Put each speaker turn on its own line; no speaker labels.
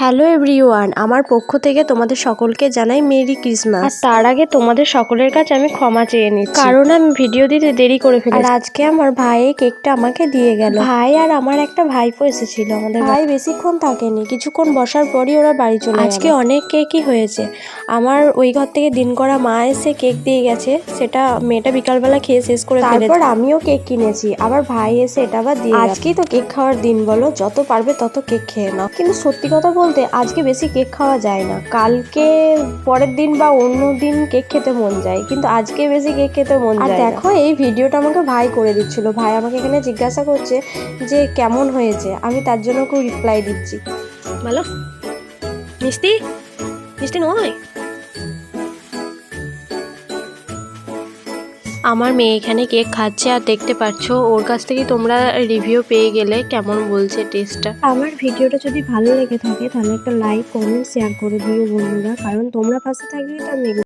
Hello everyone আমার পক্ষ থেকে তোমাদের সকলকে জানাই মেরি ক্রিসমাস। আর তার আগে তোমাদের সকলের কাছে আমি ক্ষমা চেয়ে নিচ্ছি। কারণ আমি ভিডিও দিতে দেরি করে ফেলি আর আজকে আমার ভাই কেকটা আমাকে দিয়ে গেল। ভাই আর আমার একটা ভাইপো এসেছিল আমাদের ভাই বেশিক্ষণ থাকেনি কিছুক্ষণ বসার পরই ওরা বাড়ি চলে আজকে অনেক কেকই হয়েছে। আমার ওই ঘর থেকে দিন করা মা এসে কেক দিয়ে গেছে সেটা মেয়েটা বিকালবেলা খেয়ে শেষ করে তারপর আমিও কেক কিনেছি আবার ভাই এসে এটা আবার দিয়ে আজকেই তো কেক খাওয়ার দিন বলো যত পারবে তত কেক খেয়ে নাও। কিন্তু সত্যি কথা বলতে আজকে বেশি কেক খাওয়া যায় না। কালকে পরের দিন বা অন্য দিন কেক খেতে মন যায় কিন্তু আজকে বেশি কেক খেতে মন যায় দেখো এই ভিডিওটা আমাকে ভাই করে দিচ্ছিল। ভাই আমাকে এখানে জিজ্ঞাসা করছে যে কেমন হয়েছে। আমি তার জন্য খুব রিপ্লাই দিচ্ছি। ভালো মিষ্টি? মিষ্টি নয় আমার মেয়ে এখানে কেক খাচ্ছে আর দেখতে পাচ্ছ, ওর কাছ থেকে তোমরা রিভিউ পেয়ে গেলে কেমন বলছে টেস্টটা আমার ভিডিওটা যদি ভালো লেগে থাকে, তাহলে একটা লাইক কমেন্ট শেয়ার করে দিও বন্ধুরা। কারণ তোমরা পাশে থাকলেই তো আমি এগোতে